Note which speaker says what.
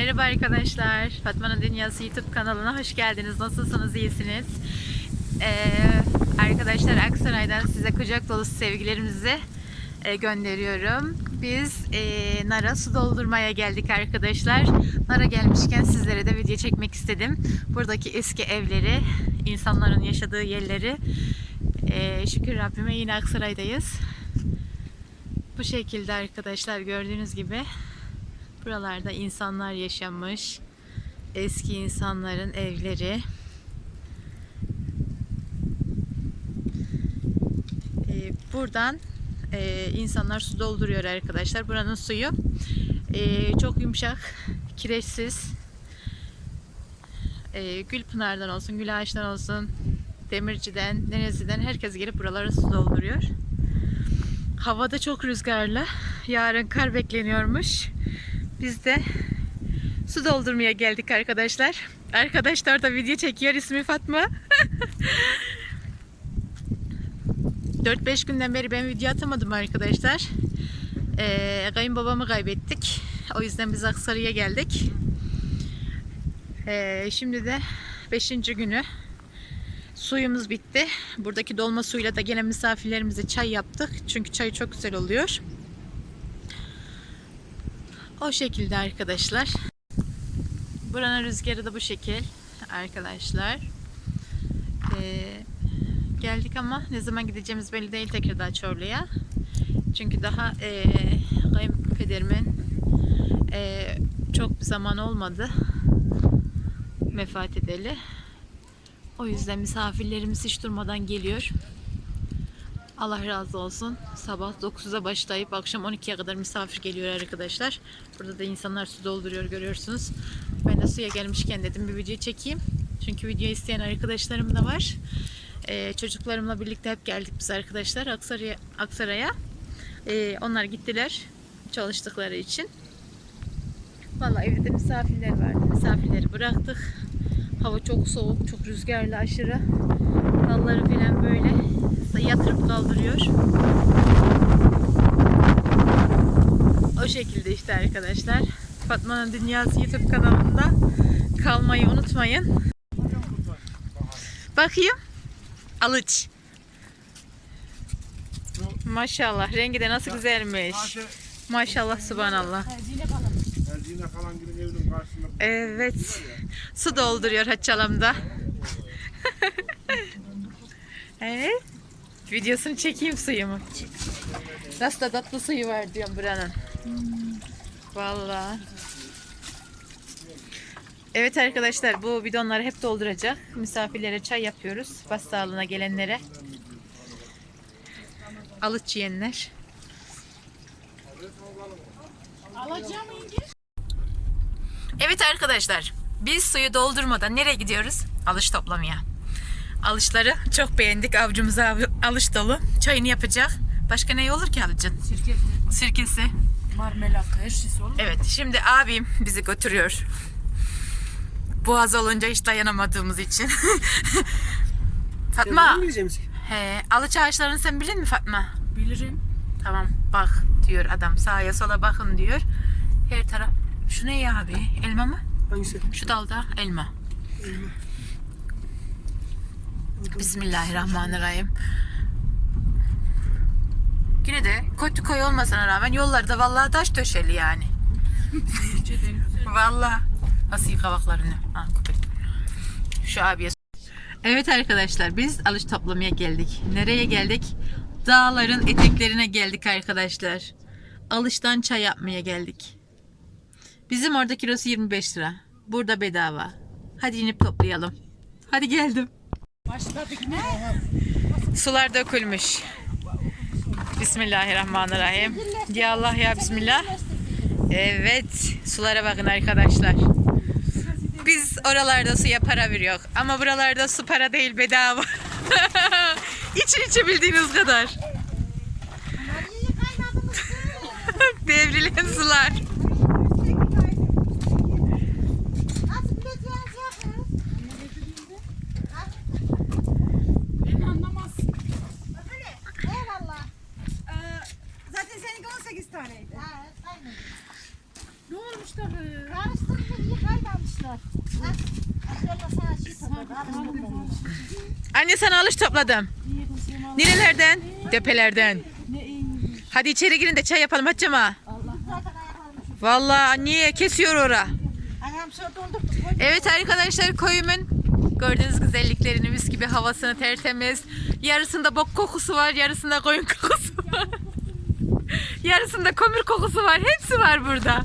Speaker 1: Merhaba arkadaşlar. Fatma'nın Dünyası YouTube kanalına hoş geldiniz. Nasılsınız? İyisiniz? Ee, arkadaşlar Aksaray'dan size kucak dolusu sevgilerimizi e, gönderiyorum. Biz e, Nara su doldurmaya geldik arkadaşlar. Nara gelmişken sizlere de video çekmek istedim. Buradaki eski evleri, insanların yaşadığı yerleri. E, şükür Rabbime yine Aksaray'dayız. Bu şekilde arkadaşlar gördüğünüz gibi buralarda insanlar yaşamış. Eski insanların evleri. Ee, buradan e, insanlar su dolduruyor arkadaşlar. Buranın suyu e, çok yumuşak, kireçsiz. E, Gülpınar'dan olsun, Gül Ağaç'tan olsun, Demirci'den, Denizli'den herkes gelip buralara su dolduruyor. Havada çok rüzgarlı. Yarın kar bekleniyormuş. Biz de su doldurmaya geldik arkadaşlar. Arkadaşlar da video çekiyor. İsmi Fatma. 4-5 günden beri ben video atamadım arkadaşlar. Ee, kayınbabamı kaybettik. O yüzden biz Aksaray'a geldik. Ee, şimdi de 5. günü. Suyumuz bitti. Buradaki dolma suyla da gelen misafirlerimize çay yaptık. Çünkü çay çok güzel oluyor. O şekilde arkadaşlar. Buranın rüzgarı da bu şekil arkadaşlar. Ee, geldik ama ne zaman gideceğimiz belli değil Tekirdağ Çorlu'ya. Çünkü daha e, kayınpederimin e, çok bir zaman olmadı vefat edeli. O yüzden misafirlerimiz hiç durmadan geliyor. Allah razı olsun. Sabah 9'a başlayıp akşam 12'ye kadar misafir geliyor arkadaşlar. Burada da insanlar su dolduruyor görüyorsunuz. Ben de suya gelmişken dedim bir video çekeyim. Çünkü video isteyen arkadaşlarım da var. Ee, çocuklarımla birlikte hep geldik biz arkadaşlar Aksaray'a. Aksaray'a. Ee, onlar gittiler çalıştıkları için. Vallahi evde de misafirler vardı. Misafirleri bıraktık. Hava çok soğuk, çok rüzgarlı aşırı. Dalları falan böyle yatırıp kaldırıyor. O şekilde işte arkadaşlar. Fatma'nın Dünyası YouTube kanalında kalmayı unutmayın. Bakayım. Alıç. Maşallah. Rengi de nasıl güzelmiş. Maşallah subhanallah.
Speaker 2: Erziğine kalan günün evinin karşısında
Speaker 1: Evet. Su dolduruyor Haçalam'da. evet. Videosunu çekeyim suyumu. Nasıl da tatlı suyu var diyorum buranın. Vallahi. Evet arkadaşlar bu bidonları hep dolduracak. Misafirlere çay yapıyoruz. Bas sağlığına gelenlere. Alıç yiyenler. Evet arkadaşlar, biz suyu doldurmadan nereye gidiyoruz? Alış toplamaya. Alışları çok beğendik. Avcımıza av- alış dolu. Çayını yapacak. Başka ne olur ki alıcın?
Speaker 3: Sirkesi,
Speaker 1: Sirkesi.
Speaker 3: marmelat, her şeysi olur.
Speaker 1: Evet, şimdi abim bizi götürüyor. Boğaz olunca hiç dayanamadığımız için. Fatma, he, alıç ağaçlarını sen bilir mi Fatma?
Speaker 3: Bilirim.
Speaker 1: Tamam, bak diyor adam. Sağa sola bakın diyor. Her taraf. Şu ne ya abi? Elma mı?
Speaker 4: Hangisi?
Speaker 1: Şu dalda elma. Bismillahirrahmanirrahim. Yine de kötü koy olmasına rağmen yollarda vallahi taş döşeli yani. vallahi. Nasıl kavaklarını. Ha, köpek. Şu abiye. Evet arkadaşlar biz alış toplamaya geldik. Nereye geldik? Dağların eteklerine geldik arkadaşlar. Alıştan çay yapmaya geldik. Bizim orada kilosu 25 lira. Burada bedava. Hadi inip toplayalım. Hadi geldim.
Speaker 3: Başladık ne?
Speaker 1: Sular dökülmüş. Bismillahirrahmanirrahim. Ya Allah ya Bismillah. Evet. Sulara bakın arkadaşlar. Biz oralarda suya para veriyor. Ama buralarda su para değil bedava. için içi bildiğiniz kadar. Anne sana alış topladım. Nerelerden? Depelerden. Hadi içeri girin de çay yapalım Hatice'm ha.
Speaker 5: Zaten ayak almış.
Speaker 1: Vallahi niye kesiyor ora. Evet arkadaşlar koyumun gördüğünüz güzelliklerini mis gibi havasını tertemiz. Yarısında bok kokusu var, yarısında koyun kokusu var. yarısında kömür kokusu var. Hepsi var burada.